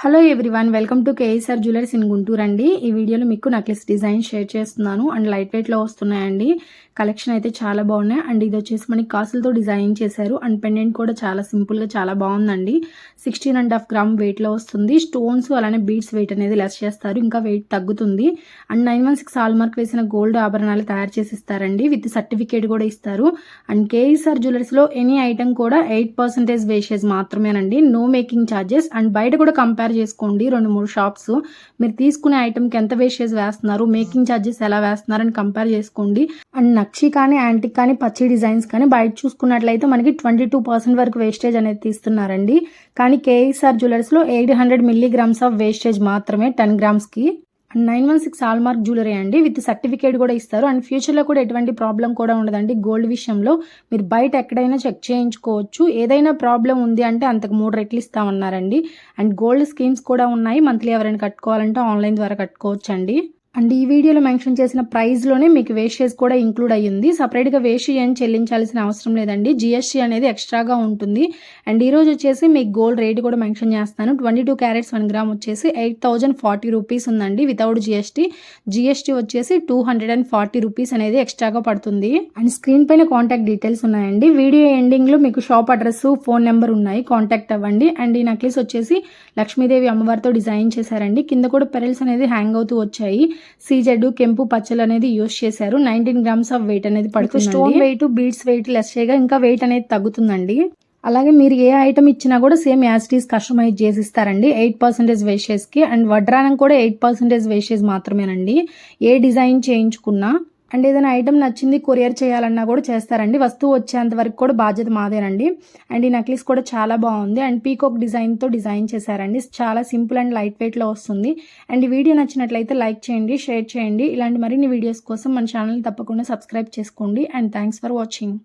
Hello everyone welcome to KSR jewellers in Guntur అండి. ఈ వీడియోలో మీకు నెక్లెస్ డిజైన్ షేర్ చేస్తున్నాను. అండ్ లైట్ వెయిట్లో వస్తున్నాయండి. కలెక్షన్ అయితే చాలా బాగున్నాయి. అండ్ ఇది వచ్చేసి మనకి కాసులతో డిజైన్ చేశారు. అండ్ పెండెంట్ కూడా చాలా సింపుల్గా చాలా బాగుందండి. సిక్స్టీన్ అండ్ హాఫ్ గ్రామ్ వెయిట్లో వస్తుంది. స్టోన్స్ అలానే బీడ్స్ వెయిట్ అనేది లెస్ చేస్తారు. ఇంకా వెయిట్ తగ్గుతుంది. And nine one six hallmark వేసిన గోల్డ్ ఆభరణాలు తయారు చేసి ఇస్తారండి విత్ సర్టిఫికేట్ కూడా ఇస్తారు. అండ్ కేఎస్ఆర్ జ్యువెలర్స్లో ఎనీ ఐటమ్ కూడా ఎయిట్ పర్సెంటేజ్ వేసేజ్ మాత్రమేనండి. నో మేకింగ్ ఛార్జెస్ అండ్ బయట కూడా కంపేర్ చేసుకోండి. రెండు మూడు షాప్స్. మీరు తీసుకునే ఐటమ్కి ఎంత వేస్టేజ్ వేస్తున్నారు మేకింగ్ ఛార్జెస్ ఎలా వేస్తున్నారు అని కంపేర్ చేసుకోండి. అండ్ నక్షి కానీ యాంటిక్ కానీ పచ్చి డిజైన్స్ కానీ బయట చూసుకున్నట్లయితే మనకి ట్వంటీ టూ పర్సెంట్ వరకు వేస్టేజ్ అనేది తీస్తున్నారండి. కానీ KSR జ్యువెలర్స్లో eight hundred milligrams of wastage మాత్రమే ten గ్రామ్స్కి nine one six hallmark jewellery అండి. విత్ సర్టిఫికేట్ కూడా ఇస్తారు. అండ్ ఫ్యూచర్లో కూడా ఎటువంటి ప్రాబ్లం కూడా ఉండదండి. గోల్డ్ విషయంలో మీరు బయట ఎక్కడైనా చెక్ చేయించుకోవచ్చు. ఏదైనా ప్రాబ్లం ఉంది అంటే అంతకు మూడు రెట్లు ఇస్తామన్నారండి. అండ్ గోల్డ్ స్కీమ్స్ కూడా ఉన్నాయి. మంత్లీ ఎవరైనా కట్టుకోవాలంటే ఆన్లైన్ ద్వారా కట్టుకోవచ్చు అండి అండ్ ఈ వీడియోలో మెన్షన్ చేసిన ప్రైస్లోనే మీకు వేషేజ్ కూడా ఇంక్లూడ్ అయ్యింది. సపరేట్గా వేషి ఏం చెల్లించాల్సిన అవసరం లేదండి. జిఎస్టీ అనేది ఎక్స్ట్రాగా ఉంటుంది. అండ్ ఈరోజు వచ్చేసి మీకు గోల్డ్ రేట్ కూడా మెన్షన్ చేస్తాను. Twenty two carats one gram వచ్చేసి ఎయిట్ థౌజండ్ ఫార్టీ రూపీస్ ఉందండి వితౌట్ జిఎస్టీ జిఎస్టీ వచ్చేసి two hundred and forty rupees అనేది ఎక్స్ట్రాగా పడుతుంది. అండ్ స్క్రీన్ పైన కాంటాక్ట్ డీటెయిల్స్ ఉన్నాయండి. వీడియో ఎండింగ్లో మీకు షాప్ అడ్రస్ ఫోన్ నెంబర్ ఉన్నాయి. కాంటాక్ట్ అవ్వండి. అండ్ ఈ నెక్లెస్ వచ్చేసి లక్ష్మీదేవి అమ్మవారితో డిజైన్ చేశారండి. కింద కూడా పెరల్స్ అనేది హ్యాంగ్ అవుతూ వచ్చాయి. సీజెడ్ కెంపు పచ్చలు అనేది యూస్ చేశారు. నైన్టీన్ గ్రామ్స్ ఆఫ్ వెయిట్ అనేది పడుతుంది stone weight beads weight less చేయగా ఇంకా వెయిట్ అనేది తగ్గుతుందండి. అలాగే మీరు ఏ ఐటమ్ ఇచ్చినా కూడా సేమ్ యాసిటీస్ కస్టమైజ్ చేసి ఇస్తారండి ఎయిట్ పర్సెంటేజ్ వేషేజ్కి అండ్ వడ్రానం కూడా ఎయిట్ పర్సెంటేజ్ వేషేజ్ మాత్రమేనండి. ఏ డిజైన్ చేయించుకున్నా అండ్ ఏదైనా ఐటమ్ నచ్చింది కొరియర్ చేయాలన్నా కూడా చేస్తారండి. వస్తువు వచ్చేంత వరకు కూడా బాధ్యత మాదేనండి. అండ్ ఈ నెక్లెస్ కూడా చాలా బాగుంది. అండ్ పీకాక్ డిజైన్తో డిజైన్ చేశారండి. చాలా సింపుల్ అండ్ లైట్ వెయిట్లో వస్తుంది. అండ్ ఈ వీడియో నచ్చినట్లయితే లైక్ చేయండి షేర్ చేయండి. ఇలాంటి మరిన్ని వీడియోస్ కోసం మన ఛానల్ తప్పకుండా సబ్స్క్రైబ్ చేసుకోండి. And thanks for watching.